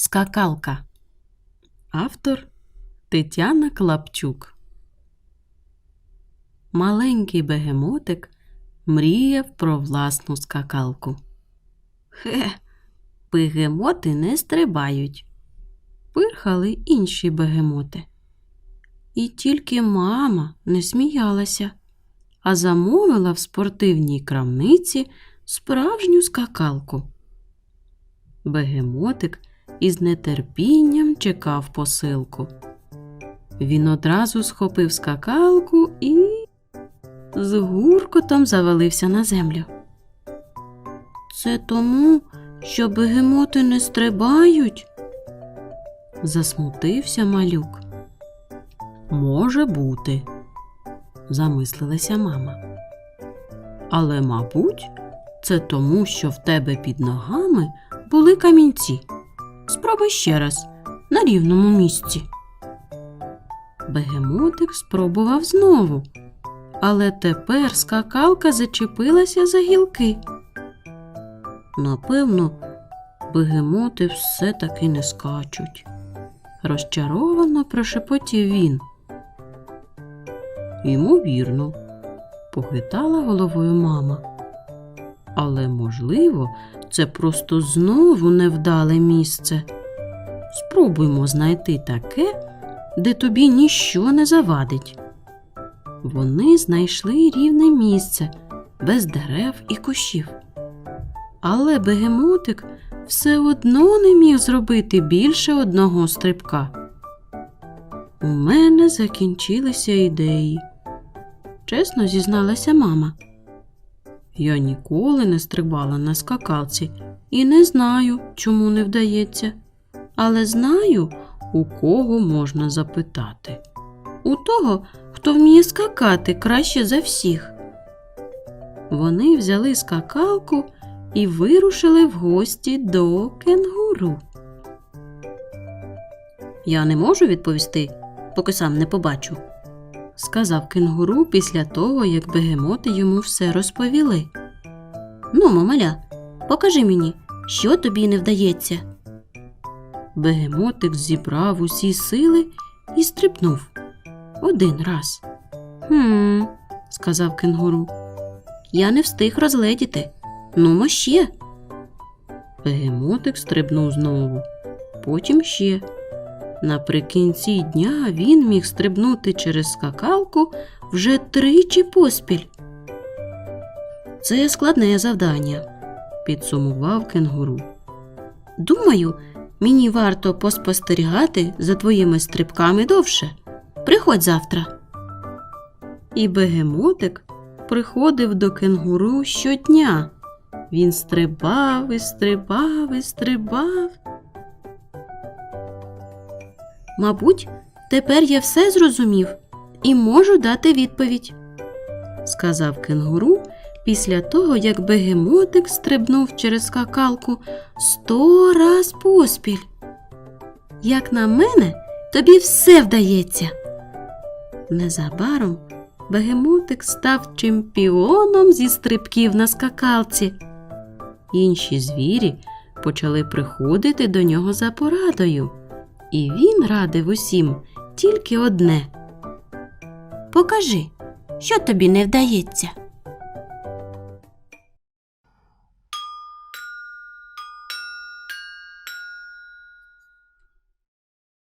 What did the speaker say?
Скакалка. Автор Тетяна Клапчук. Маленький бегемотик мріяв про власну скакалку. Хе, бегемоти не стрибають. Пирхали інші бегемоти. І тільки мама не сміялася, а замовила в спортивній крамниці справжню скакалку. Бегемотик із нетерпінням чекав посилку. Він одразу схопив скакалку і з гуркотом завалився на землю. Це тому, що бегемоти не стрибають? засмутився малюк. Може бути, замислилася мама. Але, мабуть, це тому, що в тебе під ногами були камінці. Спробуй ще раз на рівному місці. Бегемотик спробував знову, але тепер скакалка зачепилася за гілки. Напевно, бегемоти все таки не скачуть. Розчаровано прошепотів він. Ймовірно, похитала головою мама. Але, можливо, це просто знову невдале місце. Спробуймо знайти таке, де тобі ніщо не завадить. Вони знайшли рівне місце без дерев і кущів. Але бегемотик все одно не міг зробити більше одного стрибка. У мене закінчилися ідеї. Чесно зізналася мама. Я ніколи не стрибала на скакалці і не знаю, чому не вдається. Але знаю, у кого можна запитати. У того, хто вміє скакати краще за всіх. Вони взяли скакалку і вирушили в гості до кенгуру. Я не можу відповісти, поки сам не побачу, сказав кенгуру після того, як бегемоти йому все розповіли. Ну, мамаля, покажи мені, що тобі не вдається. Бегемотик зібрав усі сили і стрибнув один раз. Хм, сказав кенгуру. Я не встиг розгледіти. Нумо ще. Бегемотик стрибнув знову, потім ще. Наприкінці дня він міг стрибнути через скакалку вже тричі поспіль. Це складне завдання, підсумував кенгуру. Думаю, мені варто поспостерігати за твоїми стрибками довше. Приходь завтра. І бегемотик приходив до кенгуру щодня. Він стрибав і стрибав і стрибав. Мабуть, тепер я все зрозумів і можу дати відповідь, сказав кенгуру після того, як бегемотик стрибнув через скакалку сто раз поспіль. Як на мене, тобі все вдається. Незабаром бегемотик став чемпіоном зі стрибків на скакалці. Інші звірі почали приходити до нього за порадою, і він радив усім тільки одне. Покажи, що тобі не вдається.